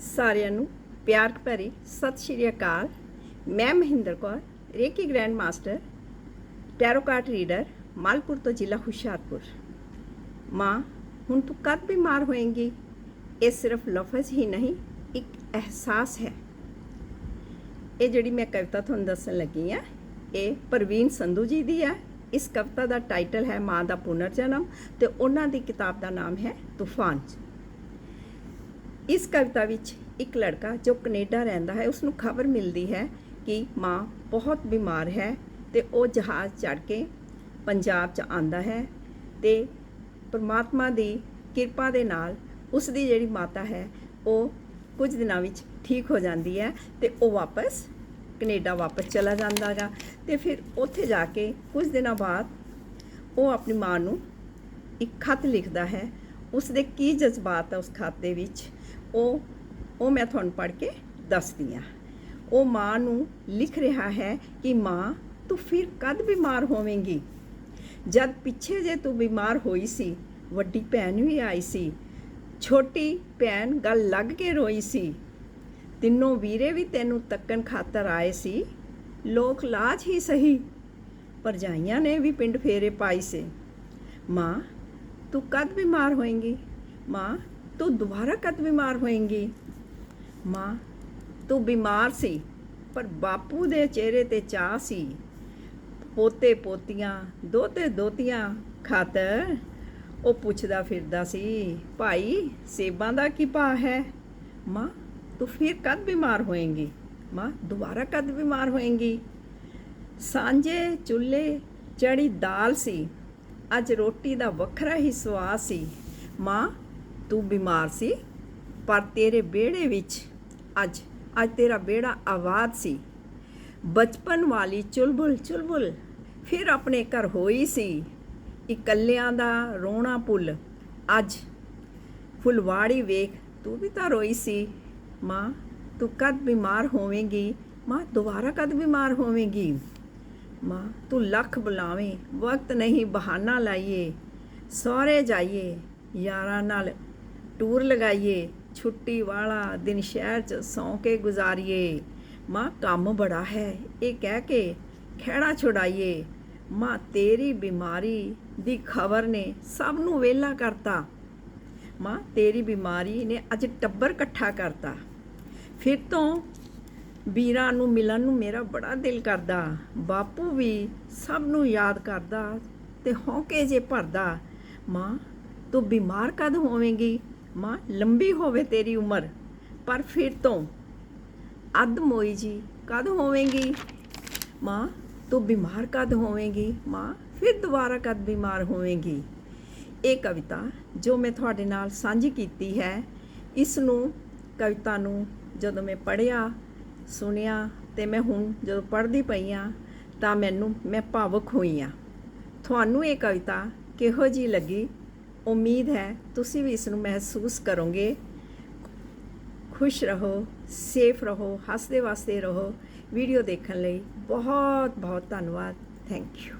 ਸਾਰਿਆਂ ਨੂੰ ਪਿਆਰ ਭਰੀ ਸਤਿ ਸ਼੍ਰੀ ਅਕਾਲ। ਮੈਂ Mahinder Kaur, reiki grand master, tarot card reader, Malpur ਤੋਂ ਜ਼ਿਲ੍ਹਾ ਹੁਸ਼ਿਆਰਪੁਰ। ਮਾਂ, ਹੁਣ ਤੂੰ ਕਦ ਬਿਮਾਰ ਹੋਏਂਗੀ? ਇਹ ਸਿਰਫ ਲਫ਼ਜ਼ ਹੀ ਨਹੀਂ, ਇੱਕ ਅਹਿਸਾਸ ਹੈ। ਇਹ ਜਿਹੜੀ ਮੈਂ ਕਵਿਤਾ ਤੁਹਾਨੂੰ ਦੱਸਣ ਲੱਗੀ ਆ ਇਹ ਪ੍ਰਵੀਨ ਸੰਧੂ ਜੀ ਦੀ ਹੈ। ਇਸ ਕਵਿਤਾ ਦਾ ਟਾਈਟਲ ਹੈ ਮਾਂ ਦਾ ਪੁਨਰਜਨਮ ਤੇ ਉਹਨਾਂ ਦੀ ਕਿਤਾਬ ਦਾ ਨਾਮ ਹੈ ਤੂਫਾਨ। ਇਸ ਕਵਿਤਾ ਵਿੱਚ ਇੱਕ ਲੜਕਾ ਜੋ ਕੈਨੇਡਾ ਰਹਿੰਦਾ ਹੈ ਉਸ ਨੂੰ ਖਬਰ ਮਿਲਦੀ ਹੈ ਕਿ ਮਾਂ ਬਹੁਤ ਬਿਮਾਰ ਹੈ ਤੇ ਉਹ ਜਹਾਜ਼ ਚੜ੍ਹ ਕੇ ਪੰਜਾਬ 'ਚ ਆਂਦਾ ਹੈ ਤੇ ਪਰਮਾਤਮਾ ਦੀ ਕਿਰਪਾ ਦੇ ਨਾਲ ਉਸ ਦੀ ਜਿਹੜੀ ਮਾਤਾ ਹੈ, ਉਹ ਕੁਝ ਦਿਨਾਂ ਵਿੱਚ ਠੀਕ ਹੋ ਜਾਂਦੀ ਹੈ ਤੇ ਉਹ ਵਾਪਸ ਕੈਨੇਡਾ ਵਾਪਸ ਚਲਾ ਜਾਂਦਾ ਜਾਂਦਾਗਾ ਤੇ ਫਿਰ ਉੱਥੇ ਜਾ ਕੇ ਕੁਝ ਦਿਨਾਂ ਬਾਅਦ ਉਹ ਆਪਣੀ ਮਾਂ ਨੂੰ ਇੱਕ ਖਤ ਲਿਖਦਾ ਹੈ। ਉਸ ਦੇ ਕੀ ਜਜ਼ਬਾਤ ਹੈ ਉਸ ਖਤ ਦੇ ਵਿੱਚ? ਉਹ ਉਹ ਮੈਂ ਤੁਹਾਨੂੰ ਪੜ੍ਹ ਕੇ ਦੱਸਦੀ ਹਾਂ। ਉਹ ਮਾਂ ਨੂੰ ਲਿਖ ਰਿਹਾ ਹੈ ਕਿ ਮਾਂ, ਤੂੰ ਫਿਰ ਕਦ ਬਿਮਾਰ ਹੋਵੇਂਗੀ? ਜਦ ਪਿੱਛੇ ਜੇ ਤੂੰ ਬਿਮਾਰ ਹੋਈ ਸੀ, ਵੱਡੀ ਭੈਣ ਵੀ ਆਈ ਸੀ, ਛੋਟੀ ਭੈਣ ਗੱਲ ਲੱਗ ਕੇ ਰੋਈ ਸੀ, ਤਿੰਨੋਂ ਵੀਰੇ ਵੀ ਤੈਨੂੰ ਤੱਕਣ ਖਾਤਰ ਆਏ ਸੀ, ਲੋਕ ਲਾਜ ਹੀ ਸਹੀ ਪਰਜਾਈਆਂ ਨੇ ਵੀ ਪਿੰਡ ਫੇਰੇ ਪਾਈ ਸੀ। ਮਾਂ, ਤੂੰ ਕਦ ਬਿਮਾਰ ਹੋਏਂਗੀ? ਮਾਂ ਤੂੰ ਦੁਬਾਰਾ ਕਦ ਬਿਮਾਰ ਹੋਏਗੀ ਮਾਂ ਤੂੰ ਬਿਮਾਰ ਸੀ ਪਰ ਬਾਪੂ ਦੇ ਚਿਹਰੇ ਤੇ ਚਾਹ ਸੀ ਪੋਤੇ ਪੋਤੀਆਂ ਦੋਤੇ ਦੋਤੀਆਂ ਖਾਤਰ ਉਹ ਪੁੱਛਦਾ ਫਿਰਦਾ ਸੀ ਭਾਈ ਸੇਬਾਂ ਦਾ ਕੀ ਭਾਅ ਹੈ ਮਾਂ ਤੂੰ ਫਿਰ ਕਦ ਬਿਮਾਰ ਹੋਏਂਗੀ ਮਾਂ ਦੁਬਾਰਾ ਕਦ ਬਿਮਾਰ ਹੋਏਂਗੀ ਸਾਂਝੇ ਚੁੱਲ੍ਹੇ ਚੜੀ ਦਾਲ ਸੀ ਅੱਜ ਰੋਟੀ ਦਾ ਵੱਖਰਾ ਹੀ ਸਵਾਦ ਸੀ ਮਾਂ ਤੂੰ ਬਿਮਾਰ ਸੀ, ਪਰ ਤੇਰੇ ਵਿਹੜੇ ਵਿੱਚ ਅੱਜ ਅੱਜ ਤੇਰਾ ਵਿਹੜਾ ਆਬਾਦ ਸੀ। ਬਚਪਨ ਵਾਲੀ ਚੁਲਬੁਲ ਚੁਲਬੁਲ ਫਿਰ ਆਪਣੇ ਘਰ ਹੋਈ ਸੀ। ਇਕੱਲਿਆਂ ਦਾ ਰੋਣਾ ਪੁੱਲ। ਅੱਜ ਫੁਲਵਾੜੀ ਵੇਖ ਤੂੰ ਵੀ ਤਾਂ ਰੋਈ ਸੀ। ਮਾਂ, ਤੂੰ ਕਦ ਬਿਮਾਰ ਹੋਵੇਂਗੀ? ਮਾਂ, ਦੁਬਾਰਾ ਕਦ ਬਿਮਾਰ ਹੋਵੇਂਗੀ? ਮਾਂ, ਤੂੰ ਲੱਖ ਬੁਲਾਵੇਂ, ਵਕਤ ਨਹੀਂ ਬਹਾਨਾ ਲਾਈਏ। ਸਹੁਰੇ ਜਾਈਏ, ਯਾਰਾਂ ਨਾਲ ਟੂਰ ਲਗਾਈਏ, ਛੁੱਟੀ ਵਾਲਾ ਦਿਨ ਸ਼ਹਿਰ 'ਚ ਸੌਂ ਕੇ ਗੁਜ਼ਾਰੀਏ। ਮਾਂ, ਕੰਮ ਬੜਾ ਹੈ, ਇਹ ਕਹਿ ਕੇ ਖਹਿੜਾ ਛੁਡਾਈਏ। ਮਾਂ, ਤੇਰੀ ਬਿਮਾਰੀ ਦੀ ਖਬਰ ਨੇ ਸਭ ਨੂੰ ਵੇਲਾ ਕਰਤਾ। ਮਾਂ, ਤੇਰੀ ਬਿਮਾਰੀ ਨੇ ਅੱਜ ਟੱਬਰ ਇਕੱਠਾ ਕਰਤਾ। ਫਿਰ ਤੋਂ ਵੀਰਾਂ ਨੂੰ ਮਿਲਣ ਨੂੰ ਮੇਰਾ ਬੜਾ ਦਿਲ ਕਰਦਾ। ਬਾਪੂ ਵੀ ਸਭ ਨੂੰ ਯਾਦ ਕਰਦਾ ਤੇ ਹੌਕੇ ਜੇ ਭਰਦਾ। ਮਾਂ, ਤੂੰ ਬਿਮਾਰ ਕਦ ਹੋਵੇਂਗੀ? ਮਾਂ, ਲੰਬੀ ਹੋਵੇ ਤੇਰੀ ਉਮਰ, ਪਰ ਫਿਰ ਤੋਂ ਅੱਧ ਮੋਈ ਜੀ ਕਦ ਹੋਵੇਂਗੀ? ਮਾਂ, ਤੂੰ ਬਿਮਾਰ ਕਦ ਹੋਵੇਂਗੀ? ਮਾਂ, ਫਿਰ ਦੁਬਾਰਾ ਕਦ ਬਿਮਾਰ ਹੋਵੇਂਗੀ? ਇਹ ਕਵਿਤਾ ਜੋ ਮੈਂ ਤੁਹਾਡੇ ਨਾਲ ਸਾਂਝੀ ਕੀਤੀ ਹੈ ਇਸ ਨੂੰ ਕਵਿਤਾ ਨੂੰ ਜਦੋਂ ਮੈਂ ਪੜ੍ਹਿਆ, ਸੁਣਿਆ ਤੇ ਮੈਂ ਹੁਣ ਜਦੋਂ ਪੜ੍ਹਦੀ ਪਈ ਆ ਤਾਂ ਮੈਨੂੰ, ਮੈਂ ਭਾਵੁਕ ਹੋਈ ਆ ਤੁਹਾਨੂੰ ਇਹ ਕਵਿਤਾ ਕਿਹੋ ਜੀ ਲੱਗੀ? ਉਮੀਦ ਹੈ ਤੁਸੀਂ ਵੀ ਇਸ ਨੂੰ ਮਹਿਸੂਸ ਕਰੋਗੇ ਖੁਸ਼ ਰਹੋ ਸੇਫ ਰਹੋ ਹੱਸਦੇ ਵਸਦੇ ਰਹੋ ਵੀਡੀਓ ਦੇਖਣ ਲਈ ਬਹੁਤ ਬਹੁਤ ਧੰਨਵਾਦ ਥੈਂਕ ਯੂ